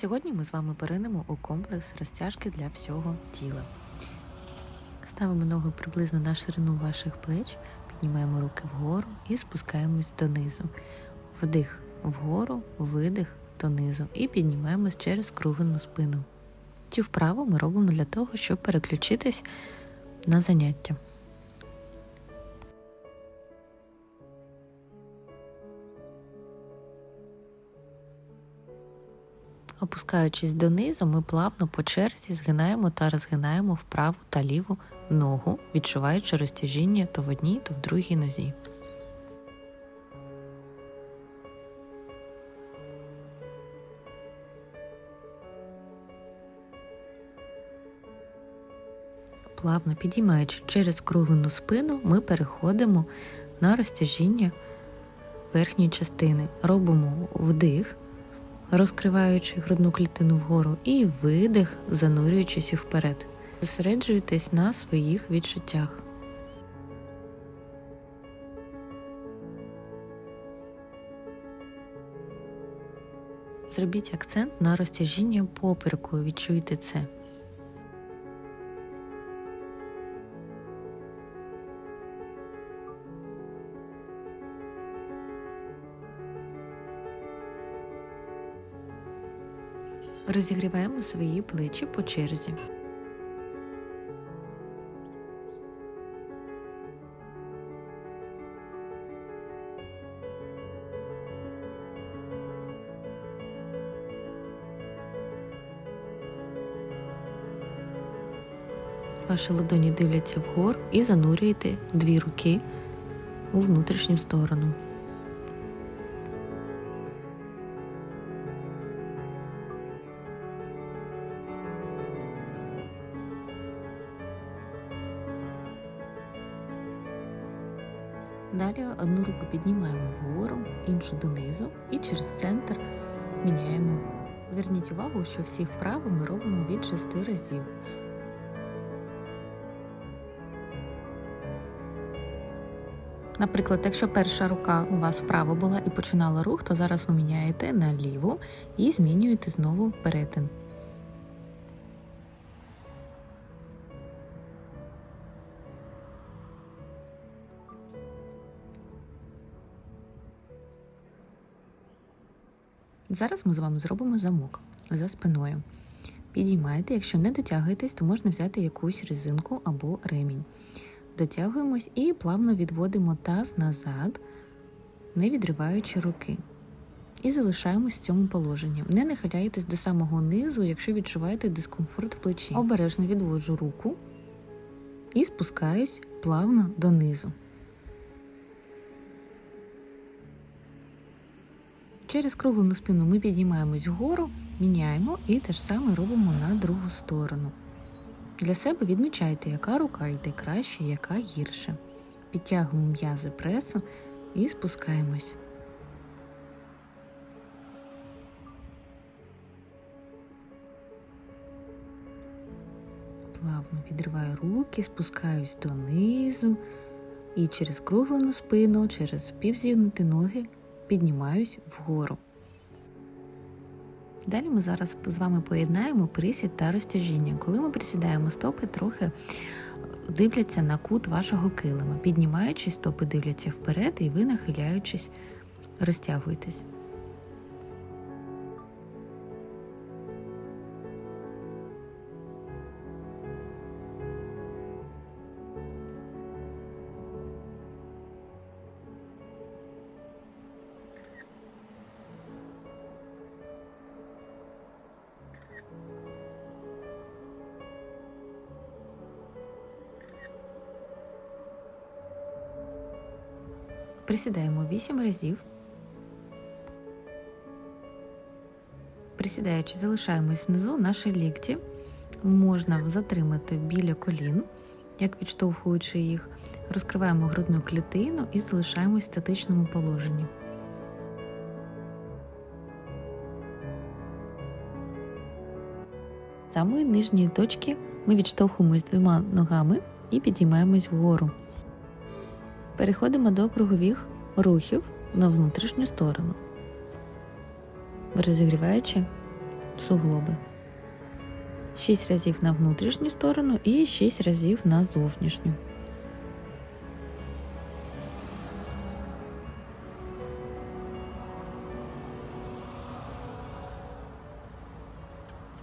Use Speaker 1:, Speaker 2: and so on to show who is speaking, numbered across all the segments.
Speaker 1: Сьогодні ми з вами перейдемо у комплекс розтяжки для всього тіла. Ставимо ноги приблизно на ширину ваших плеч, піднімаємо руки вгору і спускаємось донизу. Вдих вгору, видих донизу і піднімаємось через круглену спину. Цю вправу ми робимо для того, щоб переключитись на заняття. Опускаючись донизу, ми плавно по черзі згинаємо та розгинаємо вправу та ліву ногу, відчуваючи розтяжіння то в одній, то в другій нозі. Плавно підіймаючи через круглену спину, ми переходимо на розтяжіння верхньої частини. Робимо вдих розкриваючи грудну клітину вгору, і видих, занурюючись вперед. Зосереджуйтесь на своїх відчуттях. Зробіть акцент на розтяжіння попереку, відчуйте це. Розігріваємо свої плечі по черзі. Ваші ладоні дивляться вгору і занурюєте дві руки у внутрішню сторону. Одну руку піднімаємо вгору, іншу донизу і через центр міняємо. Зверніть увагу, що всі вправи ми робимо від 6 разів. Наприклад, якщо перша рука у вас вправо була і починала рух, то зараз ви міняєте на ліву і змінюєте знову перетин. Зараз ми з вами зробимо замок за спиною. Підіймаєте, якщо не дотягуєтесь, то можна взяти якусь резинку або ремінь. Дотягуємось і плавно відводимо таз назад, не відриваючи руки. І залишаємось в цьому положенні. Не нахиляйтесь до самого низу, якщо відчуваєте дискомфорт в плечі. Обережно відводжу руку і спускаюсь плавно донизу. Через круглу спину ми підіймаємось вгору, міняємо і те ж саме робимо на другу сторону. Для себе відмічайте, яка рука йде краще, яка гірше. Підтягуємо м'язи пресу і спускаємось. Плавно відриваю руки, спускаюсь донизу і через круглену спину, через півзігнуті ноги піднімаюсь вгору. Далі ми зараз з вами поєднаємо присід та розтяжіння. Коли ми присідаємо, стопи трохи дивляться на кут вашого килима. Піднімаючись, стопи дивляться вперед, і ви, нахиляючись, розтягуєтесь. Присідаємо 8 разів. Присідаючи, залишаємось внизу, наші лікті можна затримати біля колін, як відштовхуючи їх. Розкриваємо грудну клітину і залишаємось в статичному положенні. З самої нижньої точки ми відштовхуємось двома ногами і підіймаємось вгору. Переходимо до кругових рухів на внутрішню сторону, розігріваючи суглоби. 6 разів на внутрішню сторону і 6 разів на зовнішню.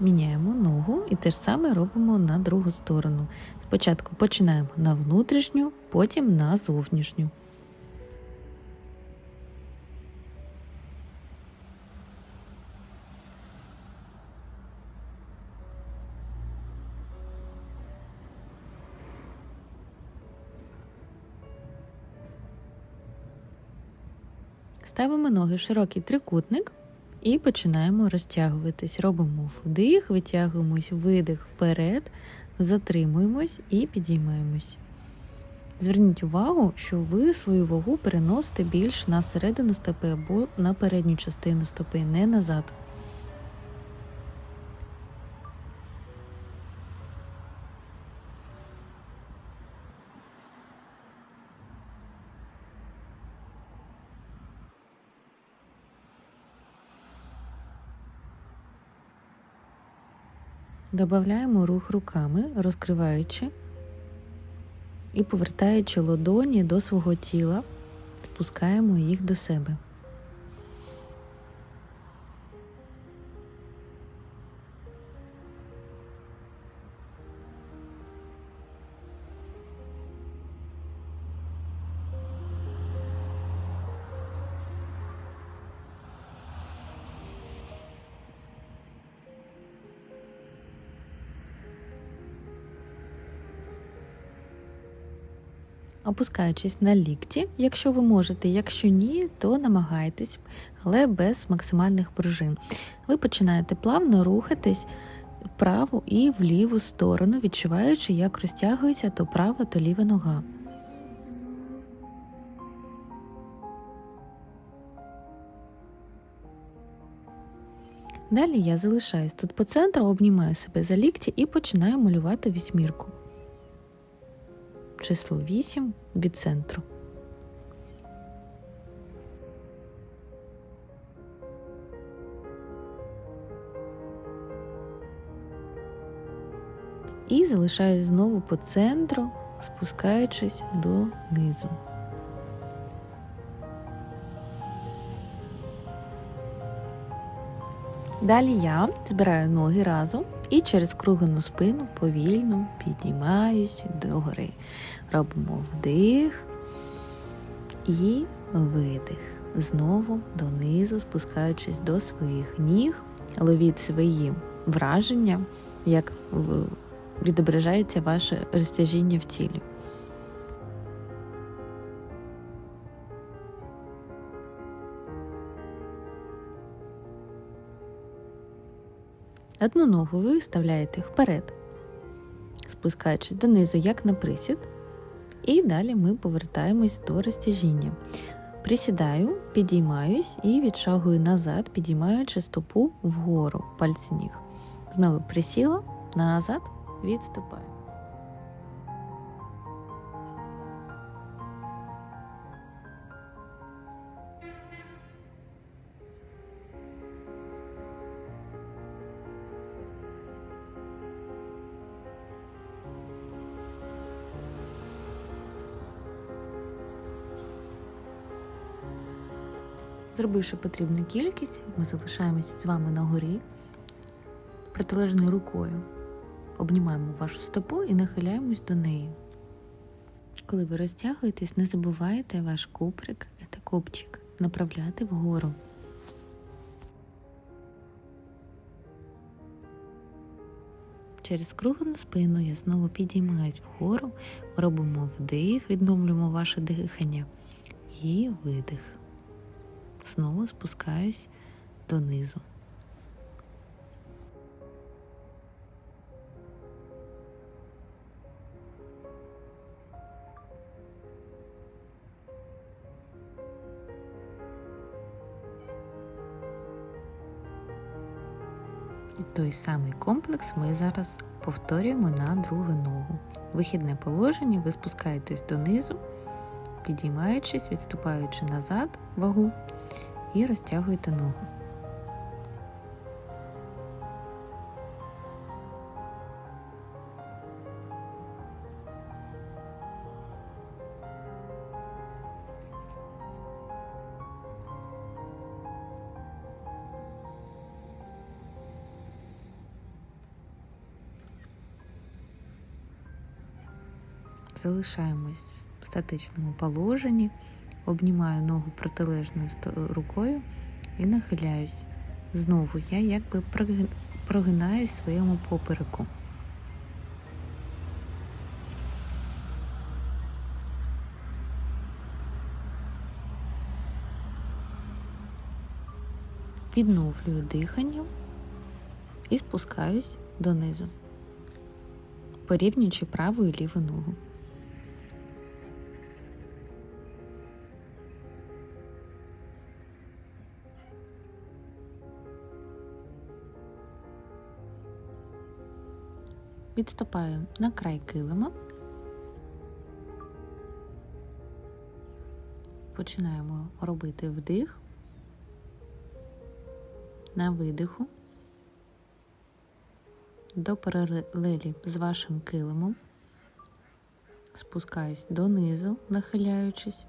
Speaker 1: Міняємо ногу і те ж саме робимо на другу сторону. Спочатку починаємо на внутрішню, потім на зовнішню. Ставимо ноги в широкий трикутник і починаємо розтягуватись. Робимо вдих, витягуємось, видих вперед, затримуємось і підіймаємось. Зверніть увагу, що ви свою вагу переносите більш на середину стопи або на передню частину стопи, не назад. Добавляємо рух руками, розкриваючи і повертаючи ладоні до свого тіла, спускаємо їх до себе. Опускаючись на лікті, якщо ви можете, якщо ні, то намагайтесь, але без максимальних пружин. Ви починаєте плавно рухатись в праву і в ліву сторону, відчуваючи, як розтягується то права, то ліва нога. Далі я залишаюсь тут по центру, обнімаю себе за лікті і починаю малювати вісьмірку число 8 від центру. І залишаюсь знову по центру, спускаючись до низу. Далі я збираю ноги разом і через круглену спину повільно піднімаюсь догори. Робимо вдих і видих. Знову донизу, спускаючись до своїх ніг, ловіть свої враження, як відображається ваше розтяжіння в тілі. Одну ногу ви вставляєте вперед, спускаючись донизу, як на присід. І далі ми повертаємось до розтяжіння. Присідаю, підіймаюсь і відшагую назад, підіймаючи стопу вгору пальці ніг. Знову присіла, назад, відступаю. Зробивши потрібну кількість, ми залишаємося з вами на горі протилежною рукою. Обнімаємо вашу стопу і нахиляємось до неї. Коли ви розтягуєтесь, не забувайте ваш куприк та копчик направляти вгору. Через круглену спину я знову підіймаюсь вгору, робимо вдих, відновлюємо ваше дихання і видих знову спускаюсь донизу. Той самий комплекс ми зараз повторюємо на другу ногу. Вихідне положення, ви спускаєтесь донизу підіймаючись, відступаючи назад вагу і розтягуєте ногу. Залишаємось статичному положенні, обнімаю ногу протилежною рукою і нахиляюсь. Знову я якби проги- прогинаюсь своєму попереку. Відновлюю дихання і спускаюсь донизу, порівнюючи праву і ліву ногу. Відступаю на край килима. Починаємо робити вдих на видиху до паралелі з вашим килимом. Спускаюсь донизу, нахиляючись.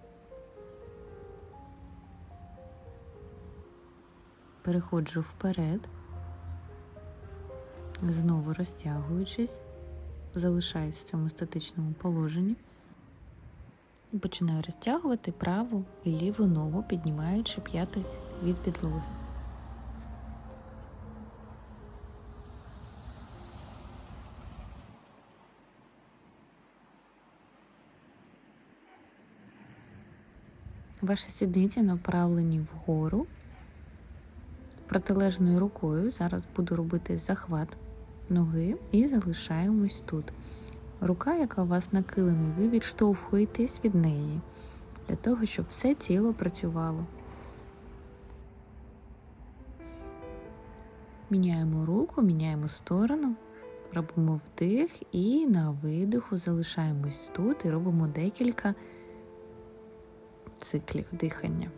Speaker 1: Переходжу вперед, знову розтягуючись, залишаюсь в цьому статичному положенні. І починаю розтягувати праву і ліву ногу, піднімаючи п'яти від підлоги. Ваші сідниці направлені вгору. Протилежною рукою зараз буду робити захват ноги і залишаємось тут. Рука, яка у вас на килимі, ви відштовхуєтесь від неї для того, щоб все тіло працювало. Міняємо руку, міняємо сторону, робимо вдих і на видиху залишаємось тут і робимо декілька циклів дихання.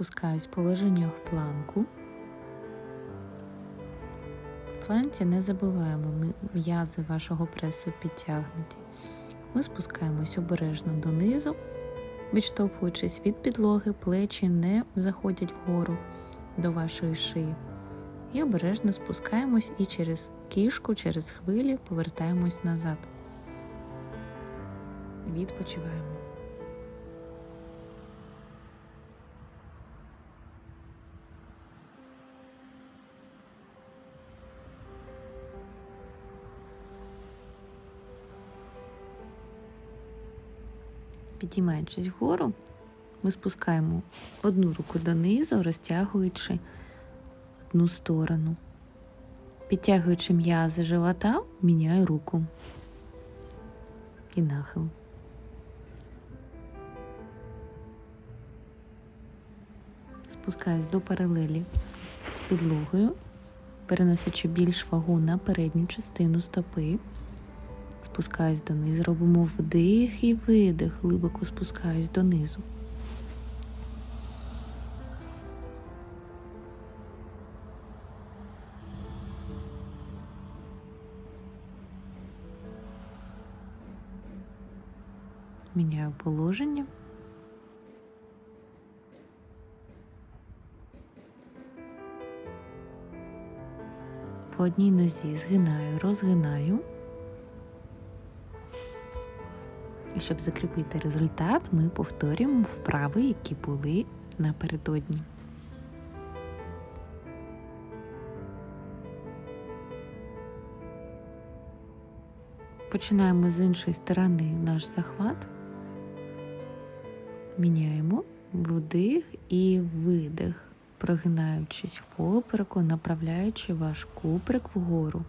Speaker 1: Спускаюсь в положення в планку. В планці не забуваємо м'язи вашого пресу підтягнуті. Ми спускаємось обережно донизу, відштовхуючись від підлоги, плечі не заходять вгору до вашої шиї. І обережно спускаємось і через кішку, через хвилі повертаємось назад. Відпочиваємо. Підіймаючись вгору, ми спускаємо одну руку донизу, розтягуючи одну сторону. Підтягуючи м'язи живота, міняю руку і нахил. Спускаюсь до паралелі з підлогою, переносячи більш вагу на передню частину стопи. Спускаюсь донизу, робимо вдих і видих, глибоко спускаюсь донизу. Міняю положення. По одній нозі згинаю, розгинаю. І щоб закріпити результат, ми повторюємо вправи, які були напередодні. Починаємо з іншої сторони наш захват. Міняємо вдих і видих, прогинаючись в попереку, направляючи ваш куприк вгору.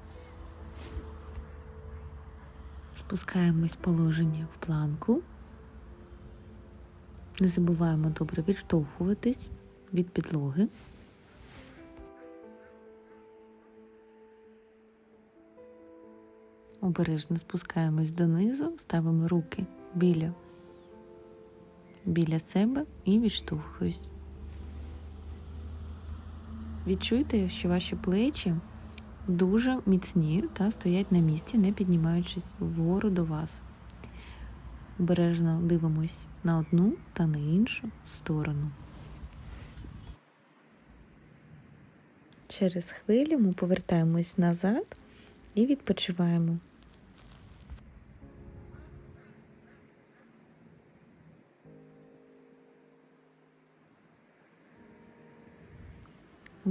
Speaker 1: Спускаємось в положення в планку. Не забуваємо добре відштовхуватись від підлоги. Обережно спускаємось донизу, ставимо руки біля, біля себе і відштовхуюсь. Відчуйте, що ваші плечі дуже міцні та стоять на місці, не піднімаючись вгору до вас. Обережно дивимось на одну та на іншу сторону. Через хвилю ми повертаємось назад і відпочиваємо.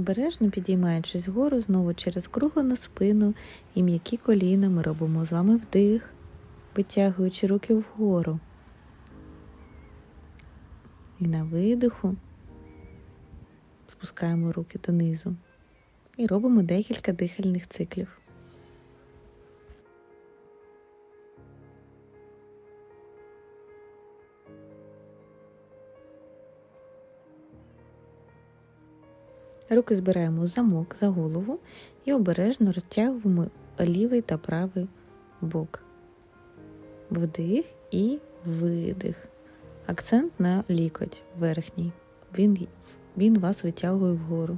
Speaker 1: Обережно підіймаючись вгору, знову через круглену спину і м'які коліна, ми робимо з вами вдих, витягуючи руки вгору. І на видиху спускаємо руки донизу і робимо декілька дихальних циклів. Руки збираємо замок за голову і обережно розтягуємо лівий та правий бок. Вдих і видих. Акцент на лікоть верхній. Він, Він вас витягує вгору.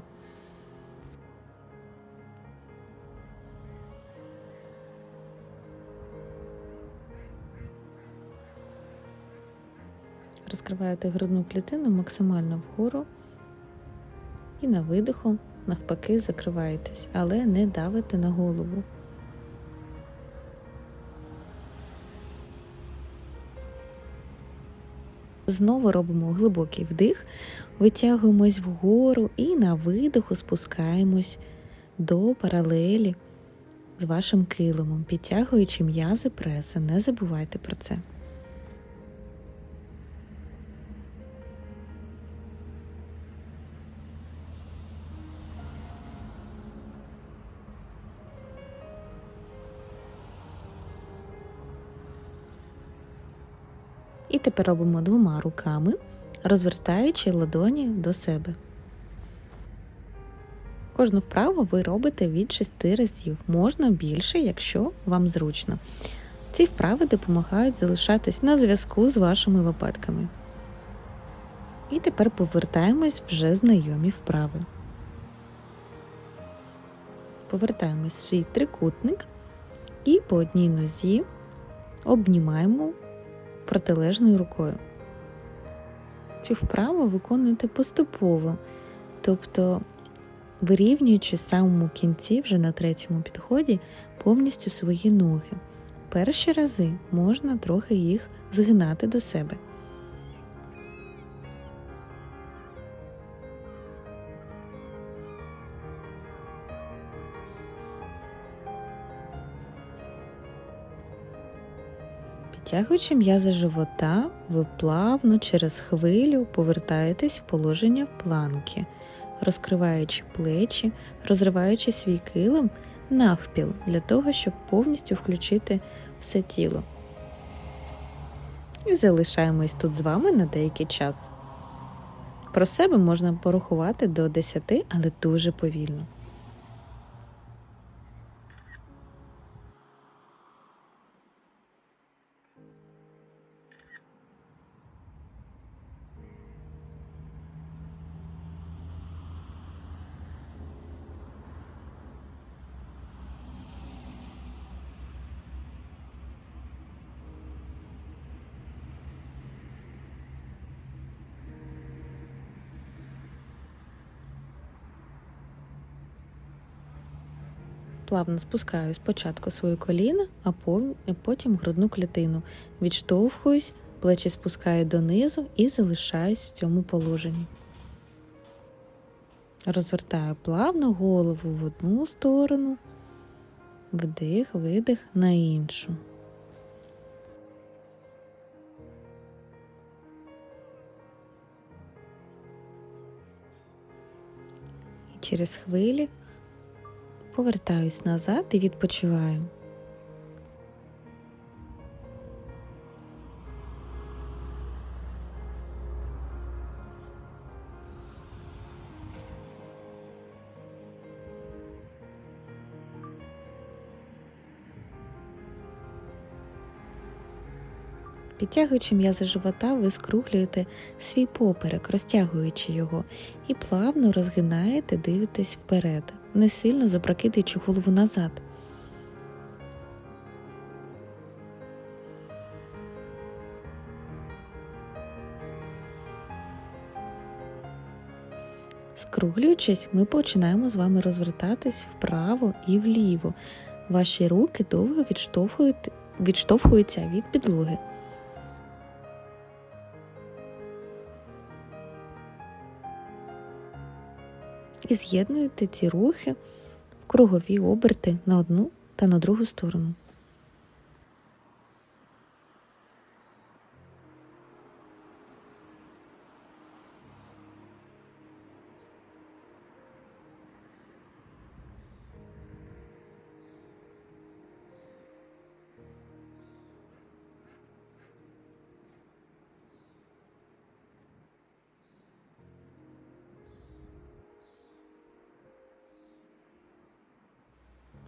Speaker 1: Розкриваєте грудну клітину максимально вгору і на видиху, навпаки, закриваєтесь, але не давите на голову. Знову робимо глибокий вдих, витягуємось вгору і на видиху спускаємось до паралелі з вашим килимом, підтягуючи м'язи преса. Не забувайте про це. Тепер робимо двома руками, розвертаючи ладоні до себе. Кожну вправу ви робите від 6 разів, можна більше, якщо вам зручно. Ці вправи допомагають залишатись на зв'язку з вашими лопатками. І тепер повертаємось вже знайомі вправи. Повертаємось в свій трикутник і по одній нозі обнімаємо протилежною рукою. Цю вправу виконуйте поступово, тобто вирівнюючи самому кінці, вже на третьому підході, повністю свої ноги. Перші рази можна трохи їх згинати до себе. Підтягуючи м'язи живота, ви плавно через хвилю повертаєтесь в положення планки, розкриваючи плечі, розриваючи свій килим навпіл для того, щоб повністю включити все тіло. І залишаємось тут з вами на деякий час. Про себе можна порахувати до 10, але дуже повільно. Плавно спускаю спочатку своє коліна, а потім грудну клітину. Відштовхуюсь, плечі спускаю донизу і залишаюсь в цьому положенні. Розвертаю плавно голову в одну сторону, вдих, видих на іншу. І через хвилі повертаюсь назад і відпочиваю. Підтягуючи м'язи живота, ви скруглюєте свій поперек, розтягуючи його, і плавно розгинаєте, дивитесь вперед, не сильно запрокидаючи голову назад. Скруглюючись, ми починаємо з вами розвертатись вправо і вліво. Ваші руки довго відштовхують- відштовхуються від підлоги. І з'єднуєте ці рухи в кругові оберти на одну та на другу сторону.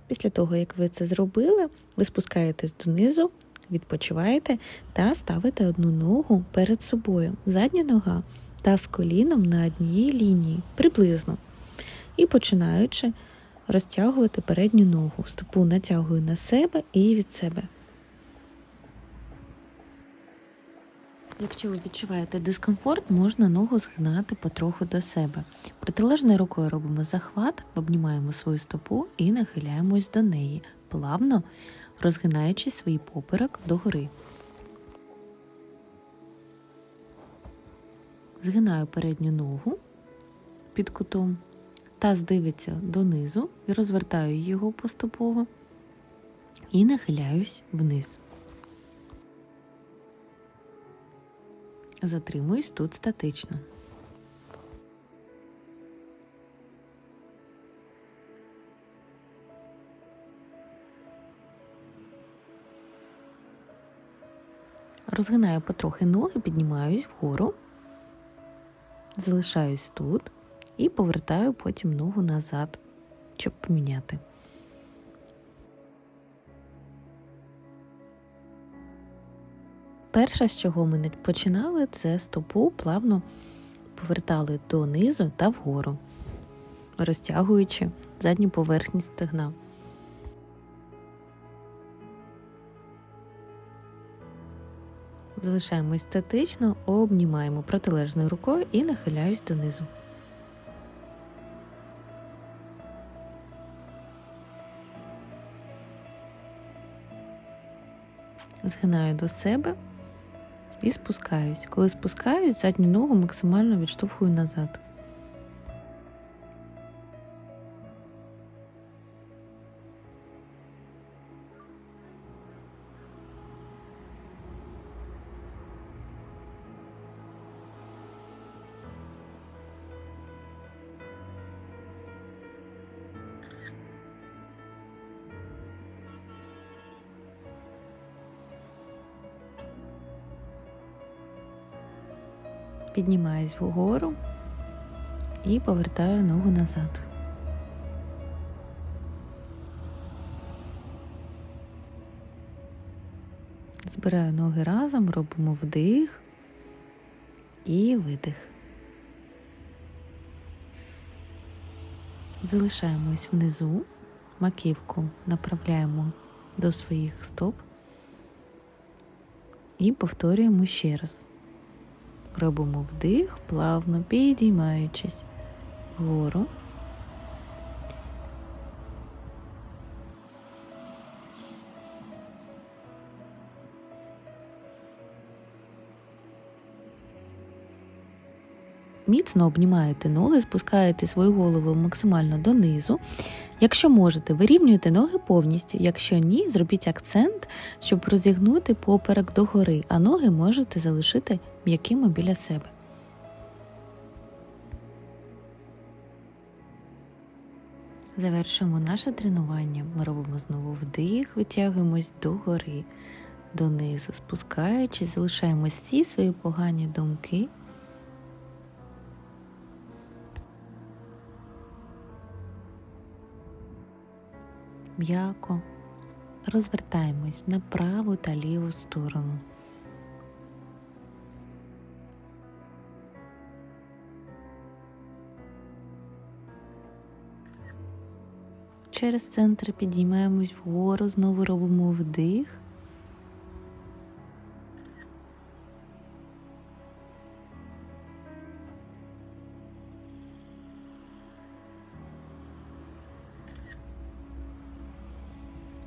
Speaker 1: Після того, як ви це зробили, ви спускаєтесь донизу, відпочиваєте та ставите одну ногу перед собою. Задня нога та з коліном на одній лінії, приблизно. І починаючи розтягувати передню ногу. Стопу натягую на себе і від себе. Якщо ви відчуваєте дискомфорт, можна ногу згинати потроху до себе. Протилежною рукою робимо захват, обнімаємо свою стопу і нахиляємось до неї, плавно розгинаючи свій поперек догори. Згинаю передню ногу під кутом, таз дивиться донизу і розвертаю його поступово і нахиляюсь вниз. Затримуюсь тут статично. Розгинаю потрохи ноги, піднімаюсь вгору, залишаюсь тут і повертаю потім ногу назад, щоб поміняти. Перше, з чого ми починали, це стопу плавно повертали донизу та вгору, розтягуючи задню поверхність стегна. Залишаємось статично, обнімаємо протилежною рукою і нахиляюсь донизу. Згинаю до себе і спускаюсь. Коли спускаюсь, задню ногу максимально відштовхую назад. Піднімаюсь вгору і повертаю ногу назад. Збираю ноги разом, робимо вдих і видих. Залишаємось внизу, маківку направляємо до своїх стоп і повторюємо ще раз. Робимо вдих, плавно підіймаючись вгору. Міцно обнімаєте ноги, спускаєте свою голову максимально донизу. Якщо можете, вирівнюйте ноги повністю. Якщо ні, зробіть акцент, щоб розігнути поперек догори, а ноги можете залишити м'якими біля себе. Завершуємо наше тренування. Ми робимо знову вдих, витягуємось догори, донизу, спускаючись, залишаємо всі свої погані думки. М'яко розвертаємось на праву та ліву сторону. Через центр підіймаємось вгору, знову робимо вдих.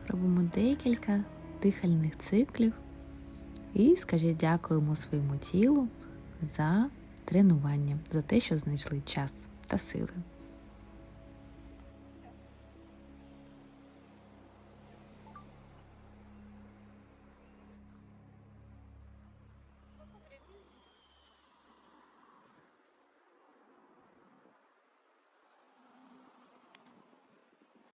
Speaker 1: Робимо декілька дихальних циклів і скажіть дякуємо своєму тілу за тренування, за те, що знайшли час та сили.